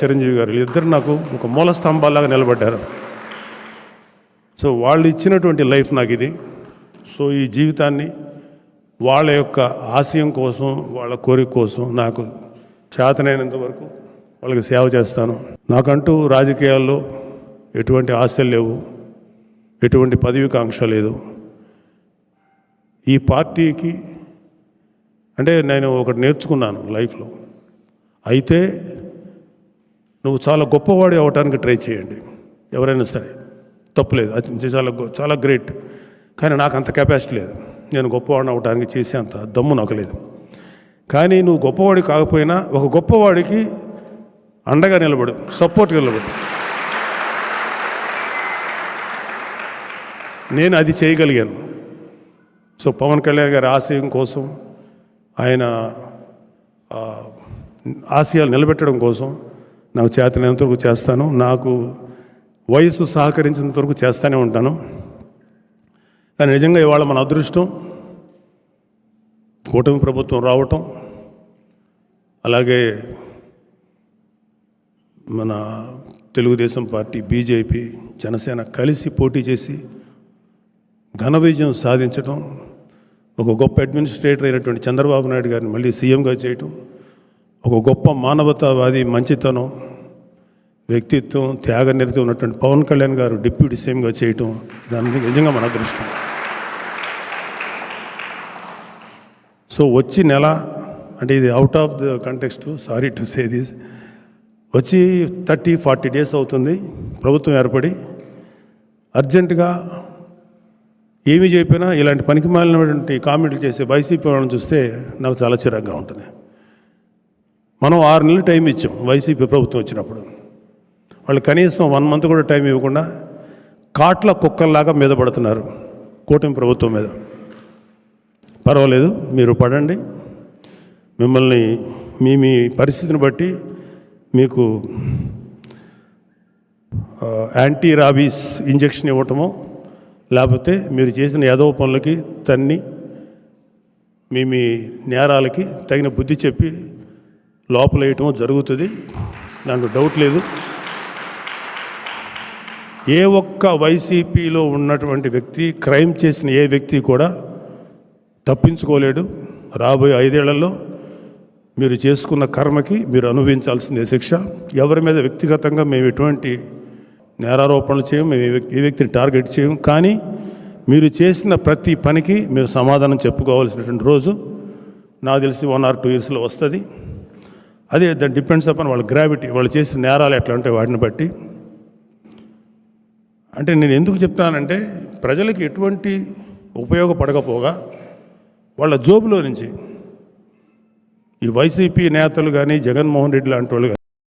చిరంజీవి గారు ఇద్దరు నాకు ఒక మూల స్తంభాలాగా నిలబడ్డారు. సో వాళ్ళు ఇచ్చినటువంటి లైఫ్ నాకు ఇది. సో ఈ జీవితాన్ని వాళ్ళ యొక్క ఆశయం కోసం వాళ్ళ కోరిక కోసం నాకు చేతనైనంత వరకు వాళ్ళకి సేవ చేస్తాను. నాకంటూ రాజకీయాల్లో ఎటువంటి ఆశలు లేవు ఎటువంటి పదవికాంక్ష లేదు. ఈ పార్టీకి అంటే నేను ఒకటి నేర్చుకున్నాను లైఫ్లో. అయితే నువ్వు చాలా గొప్పవాడి అవటానికి ట్రై చేయండి. ఎవరైనా సరే తప్పులేదు. అది చాలా గొ- చాలా గ్రేట్. కానీ నాకు అంత కెపాసిటీ లేదు. నేను గొప్పవాడిని అవటానికి చేసే అంత దమ్ము నాకు లేదు. కానీ నువ్వు గొప్పవాడి కాకపోయినా ఒక గొప్పవాడికి అండగా నిలబడు సపోర్ట్గా నిలబడు. నేను అది చేయగలిగాను. సో పవన్ కళ్యాణ్ గారి ఆశయం కోసం ఆయన ఆశయాలు నిలబెట్టడం కోసం నాకు చేతనంత వరకు చేస్తాను. నాకు వయసు సహకరించినంత వరకు చేస్తూనే ఉంటాను. కానీ నిజంగా ఇవాళ మన అదృష్టం కూటమి ప్రభుత్వం రావటం అలాగే మన తెలుగుదేశం పార్టీ బీజేపీ జనసేన కలిసి పోటీ చేసి ఘన విజయం సాధించడం ఒక గొప్ప అడ్మినిస్ట్రేటర్ అయినటువంటి చంద్రబాబు నాయుడు గారిని మళ్ళీ సీఎంగా చేయటం ఒక గొప్ప మానవతావాది మంచితనం వ్యక్తిత్వం త్యాగనిరతి ఉన్నటువంటి పవన్ కళ్యాణ్ గారు డిప్యూటీ సీఎంగా చేయటం దాని నిజంగా మన అదృష్టం. సో వచ్చి నెల అంటే ఇది out of the context sorry to say this వచ్చి థర్టీ ఫార్టీ డేస్ అవుతుంది ప్రభుత్వం ఏర్పడి అర్జెంటుగా ఏమి చెప్పినా ఇలాంటి పనికి మాలినటువంటి కామెంట్లు చేసే వైసీపీ వాళ్ళని చూస్తే నాకు చాలా చిరాగ్గా ఉంటుంది. మనం ఆరు నెలలు టైం ఇచ్చాం వైసీపీ ప్రభుత్వం వచ్చినప్పుడు. వాళ్ళు కనీసం వన్ మంత్ కూడా టైం ఇవ్వకుండా కాట్ల కుక్కల్లాగా మీద పడుతున్నారు కూటమి ప్రభుత్వం మీద. పర్వాలేదు మీరు పడండి. మిమ్మల్ని మీ మీ పరిస్థితిని బట్టి మీకు యాంటీ రాబీస్ ఇంజెక్షన్ ఇవ్వటమో లేకపోతే మీరు చేసిన యాదవ పనులకి తన్ని మీ మీ నేరాలకి తగిన బుద్ధి చెప్పి లోపల వేయటం జరుగుతుంది. దాంట్లో డౌట్ లేదు. ఏ ఒక్క వైసీపీలో ఉన్నటువంటి వ్యక్తి క్రైమ్ చేసిన ఏ వ్యక్తి కూడా తప్పించుకోలేడు. రాబోయే ఐదేళ్ళలో మీరు చేసుకున్న కర్మకి మీరు అనుభవించాల్సిందే శిక్ష. ఎవరి మీద వ్యక్తిగతంగా మేము ఎటువంటి నేరారోపణలు చేయం మేము ఏ ఏ వ్యక్తిని టార్గెట్ చేయం కానీ మీరు చేసిన ప్రతి పనికి మీరు సమాధానం చెప్పుకోవాల్సినటువంటి రోజు. నాకు తెలిసి వన్ ఆర్ టూ ఇయర్స్లో వస్తుంది. అదే దాని డిపెండ్స్ అపాన్ వాళ్ళ గ్రావిటీ వాళ్ళు చేసిన నేరాలు ఎట్లా ఉంటాయి వాటిని బట్టి. అంటే నేను ఎందుకు చెప్తానంటే ప్రజలకు ఎటువంటి ఉపయోగపడకపోగా వాళ్ళ జోబులో నుంచి ఈ వైసీపీ నేతలు కానీ జగన్మోహన్ రెడ్డి లాంటి వాళ్ళు